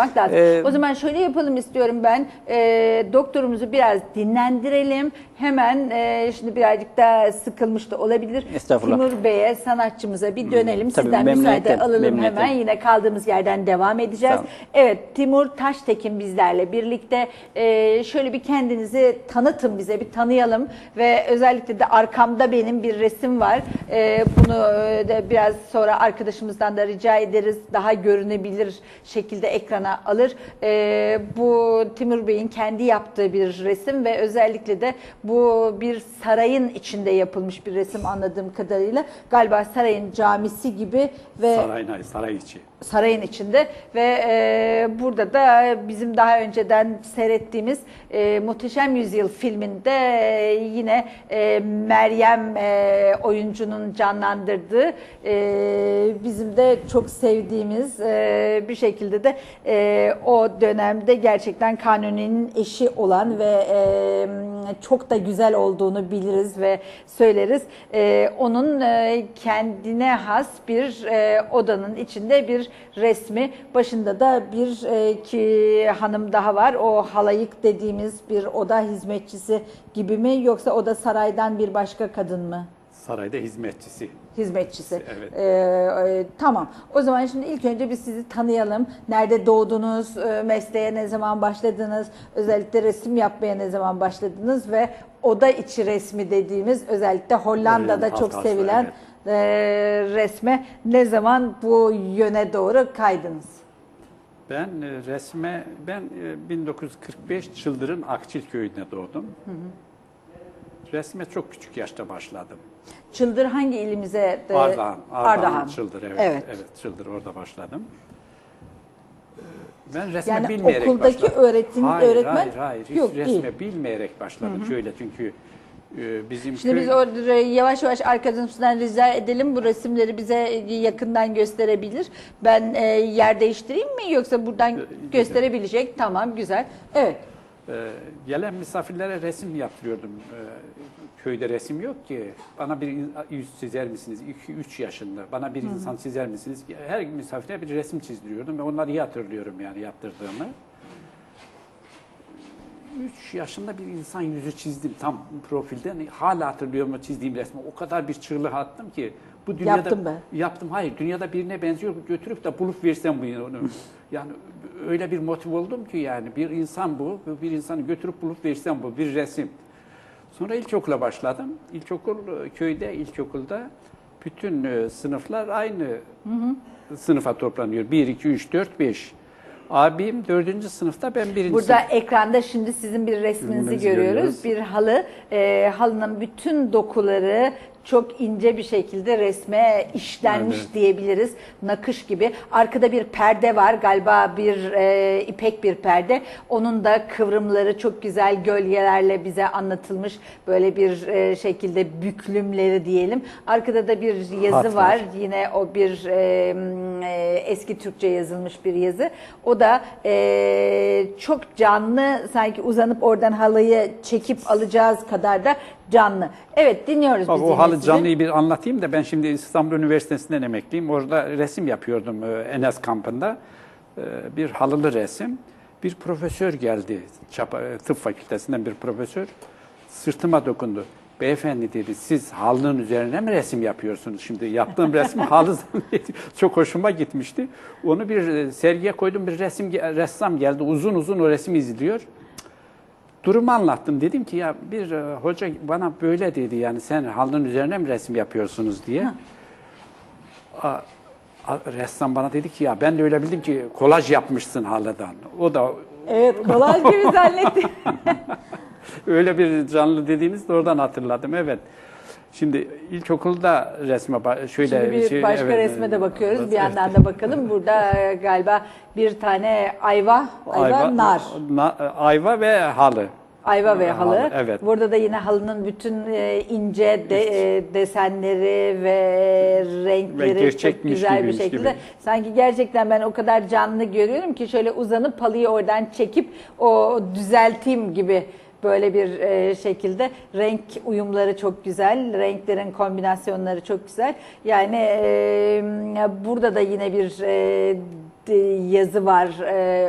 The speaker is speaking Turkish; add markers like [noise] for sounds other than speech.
Bak lazım. Ee, o zaman şöyle yapalım istiyorum ben. Ee, doktorumuzu biraz dinlendirelim. Hemen e, şimdi birazcık da sıkılmış da olabilir. Estağfurullah. Timur Bey'e sanatçımıza bir dönelim. tabii, Sizden müsaade alalım memnuniyetle. hemen. Yine kaldığımız yerden devam edeceğiz. Tamam. Evet Timur Taştekin bizlerle birlikte. Ee, şöyle bir kendinizi tanıtın bize bir tanıyalım. Ve özellikle de arkamda benim bir resim var. Ee, bunu e, de biraz sonra arkadaşımızdan da rica ederiz. Daha görünebilir şekilde ekrana alır. Ee, bu Timur Bey'in kendi yaptığı bir resim ve özellikle de bu bir sarayın içinde yapılmış bir resim anladığım kadarıyla. Galiba sarayın camisi gibi ve Saray, hayır, saray içi. Sarayın içinde ve e, burada da bizim daha önceden seyrettiğimiz e, Muhteşem Yüzyıl filminde e, yine e, Meryem e, oyuncunun canlandırdığı e, bizim de çok sevdiğimiz e, bir şekilde de e, o dönemde gerçekten Kanuni'nin eşi olan ve e, çok da güzel olduğunu biliriz ve söyleriz. E, onun e, kendine has bir e, odanın içinde bir resmi. Başında da bir e, ki hanım daha var. O halayık dediğimiz bir oda hizmetçisi gibi mi yoksa o da saraydan bir başka kadın mı? Sarayda hizmetçisi. Hizmetçisi. Evet. Ee, e, tamam. O zaman şimdi ilk önce biz sizi tanıyalım. Nerede doğdunuz, e, mesleğe ne zaman başladınız, özellikle resim yapmaya ne zaman başladınız ve oda içi resmi dediğimiz özellikle Hollanda'da Hollanda çok sevilen e, resme ne zaman bu yöne doğru kaydınız? Ben e, resme, ben e, 1945 Çıldır'ın Akçil köyünde doğdum. Resme çok küçük yaşta başladım. Çıldır hangi ilimize? de- Ardahan, Ardahan, Ardahan. Çıldır, evet, Evet. evet. Çıldır orada başladım. Ben resme Yani bilmeyerek okuldaki başladım. öğretim- hayır, öğretmen- Hayır, hayır, hiç Yok, resme değil. bilmeyerek başladım. Şöyle çünkü e, bizim Şimdi köy... biz orada yavaş yavaş arkadaşımızdan rica edelim bu resimleri bize yakından gösterebilir. Ben e, yer değiştireyim mi yoksa buradan gösterebilecek? Tamam güzel. Evet. Ee, gelen misafirlere resim yaptırıyordum. Ee, köyde resim yok ki. Bana bir yüz çizer misiniz? 2-3 yaşında. Bana bir insan çizer misiniz? Her misafire bir resim çizdiriyordum ve onları iyi hatırlıyorum yani yaptırdığımı. 3 yaşında bir insan yüzü çizdim tam profilden. Hala hatırlıyorum o çizdiğim resmi. O kadar bir çığlık attım ki. Bu dünyada Yaptım ben. Yaptım. Hayır. Dünyada birine benziyor. Götürüp de bulup versem bu onu. Yani öyle bir motiv oldum ki yani bir insan bu. Bir insanı götürüp bulup versem bu. Bir resim. Sonra ilkokula başladım. İlkokul e, köyde, ilkokulda bütün e, sınıflar aynı sınıfa toplanıyor. 1, 2, 3, 4, 5. Abim dördüncü sınıfta ben birinci Burada sınıf. ekranda şimdi sizin bir resminizi Resminizi görüyoruz. görüyoruz. Bir halı. E, halının bütün dokuları çok ince bir şekilde resme işlenmiş Aynen. diyebiliriz. Nakış gibi. Arkada bir perde var. Galiba bir e, ipek bir perde. Onun da kıvrımları çok güzel gölgelerle bize anlatılmış. Böyle bir e, şekilde büklümleri diyelim. Arkada da bir yazı Hat var. Yine o bir e, e, eski Türkçe yazılmış bir yazı. O da e, çok canlı sanki uzanıp oradan halıyı çekip alacağız kadar da canlı. Evet dinliyoruz Bak, biz o halı canlıyı bir anlatayım da ben şimdi İstanbul Üniversitesi'nden emekliyim. Orada resim yapıyordum e, Enes kampında. E, Bir halılı resim. Bir profesör geldi. E, Tıp fakültesinden bir profesör. Sırtıma dokundu. Beyefendi dedi siz halının üzerine mi resim yapıyorsunuz? Şimdi yaptığım resmi [laughs] halı zannediyorum. Çok hoşuma gitmişti. Onu bir sergiye koydum. Bir resim ressam geldi. Uzun uzun o resmi izliyor. Durumu anlattım. Dedim ki ya bir e, hoca bana böyle dedi yani sen halının üzerine mi resim yapıyorsunuz diye. A, a- ressam bana dedi ki ya ben de öyle bildim ki kolaj yapmışsın halıdan. O da Evet kolay gibi [laughs] zannetti. öyle bir canlı dediğiniz de oradan hatırladım evet. Şimdi ilkokulda resme şöyle Şimdi bir şey- başka evet, resme de bakıyoruz. evet, Bir yandan da bakalım. Burada e, galiba bir tane ayva, ayva, nar. na- ayva ve halı. Ayva ve Halı, halı. evet. Burada da yine halının bütün e, ince de, e, desenleri ve renkleri Ve çok güzel bir şekilde. gibi. Sanki gerçekten ben o kadar canlı görüyorum ki şöyle uzanıp halıyı oradan çekip o düzelteyim gibi böyle bir e, şekilde renk uyumları çok güzel, renklerin kombinasyonları çok güzel. Yani e, burada da yine bir e, yazı var. E,